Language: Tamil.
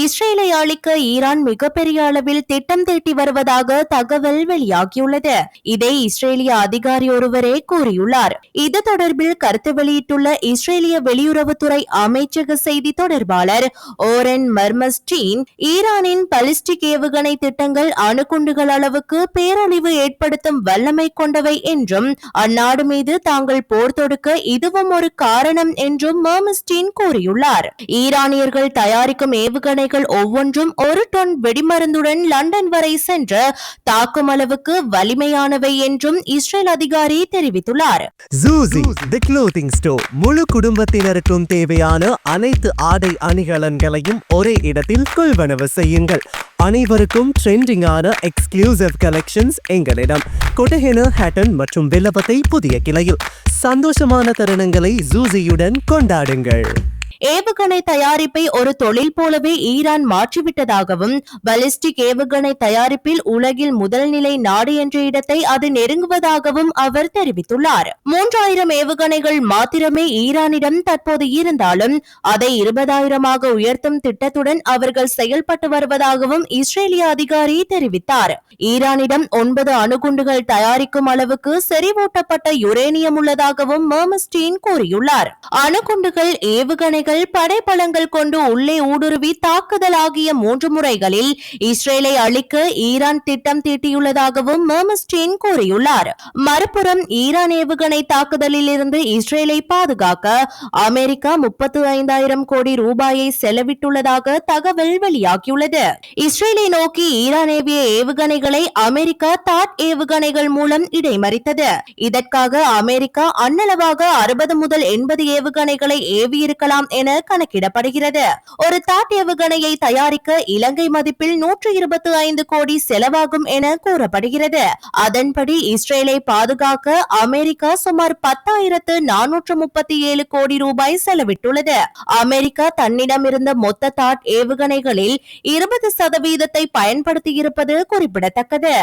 இஸ்ரேலை அழிக்க ஈரான் மிகப்பெரிய அளவில் திட்டம் தீட்டி வருவதாக தகவல் வெளியாகியுள்ளது. இதை இஸ்ரேலிய அதிகாரி ஒருவரே கூறியுள்ளார். இது தொடர்பில் கருத்து வெளியிட்டுள்ள இஸ்ரேலிய வெளியுறவுத்துறை அமைச்சக செய்தி தொடர்பாளர் ஓரன் மர்மஸ்டீன் ஈரானின் பலிஸ்டிக் ஏவுகணை திட்டங்கள் அணுகுண்டுகள் அளவுக்கு பேரழிவு ஏற்படுத்தும் வல்லமை கொண்டவை என்றும் அந்நாடு மீது தாங்கள் போர் தொடுக்க இதுவும் ஒரு காரணம் என்றும் மர்மஸ்டீன் கூறியுள்ளார். ஈரானியர்கள் தயாரிக்கும் ஏவுகணை ஆணைகள் ஒவ்வொன்றும் ஒரு டன் வெடிமருந்துடன் லண்டன் வரை சென்று தாக்கும் அளவுக்கு வலிமையானவை என்றும் இஸ்ரேல் அதிகாரி தெரிவித்துள்ளார். ஜூசி தி க்ளோத்திங் ஸ்டோர் முழு குடும்பத்தினருக்கும் தேவையான அனைத்து ஆடை அணிகலன்களையும் ஒரே இடத்தில் கொள்வனவு செய்யுங்கள். அனைவருக்கும் ட்ரெண்டிங்கான எக்ஸ்க்ளூசிவ் கலெக்ஷன்ஸ் எங்களிடம். கொட்டஹென ஹேட்டன் மற்றும் வில்லபத்தை புதிய கிளையில். சந்தோஷமான தருணங்களை ஜூசியுடன் கொண்டாடுங்கள். ஏவுகணை தயாரிப்பை ஒரு தொழில் போலவே ஈரான் மாற்றிவிட்டதாகவும் பலிஸ்டிக் ஏவுகணை தயாரிப்பில் உலகில் முதல் நிலை நாடு என்ற இடத்தை அது நெருங்குவதாகவும் அவர் தெரிவித்துள்ளார். மூன்றாயிரம் ஏவுகணைகள் மாத்திரமே ஈரானிடம் தற்போது இருந்தாலும் அதை இருபதாயிரமாக உயர்த்தும் திட்டத்துடன் அவர்கள் செயல்பட்டு வருவதாகவும் இஸ்ரேலிய அதிகாரி தெரிவித்தார். ஈரானிடம் ஒன்பது அணுகுண்டுகள் தயாரிக்கும் அளவுக்கு செறிவூட்டப்பட்ட யுரேனியம் உள்ளதாகவும் மர்மஸ்டீன் கூறியுள்ளார். அணுகுண்டுகள் ஏவுகணைகள் படைபலங்கள் கொண்டு உள்ளே ஊடுருவி தாக்குதல் ஆகிய மூன்று முறைகளில் இஸ்ரேலை அழிக்க ஈரான் திட்டம் தீட்டியுள்ளதாகவும் மர்மஸ்டீன் கூறியுள்ளார். மறுபுறம் ஈரான் ஏவுகணை தாக்குதலில் இருந்து இஸ்ரேலை பாதுகாக்க அமெரிக்கா முப்பத்து ஐந்தாயிரம் கோடி ரூபாயை செலவிட்டுள்ளதாக தகவல் வெளியாகியுள்ளது. இஸ்ரேலை நோக்கி ஈரான் ஏவிய ஏவுகணைகளை அமெரிக்கா தாட் ஏவுகணைகள் மூலம் இடைமறித்தது. இதற்காக அமெரிக்கா அன்னளவாக அறுபது முதல் எண்பது ஏவுகணைகளை ஏவியிருக்கலாம் என என கணக்கிடப்படுகிறது. ஒரு தாட் ஏவுகணையை தயாரிக்க இலங்கை மதிப்பில் நூற்று இருபத்தி ஐந்து கோடி செலவாகும் என கூறப்படுகிறது. அதன்படி இஸ்ரேலை பாதுகாக்க அமெரிக்கா சுமார் பத்தாயிரத்து நானூற்று முப்பத்தி ஏழு கோடி ரூபாய் செலவிட்டுள்ளது. அமெரிக்கா தன்னிடம் இருந்த மொத்த தாட் ஏவுகணைகளில் இருபது சதவீதத்தை பயன்படுத்தியிருப்பது குறிப்பிடத்தக்கது.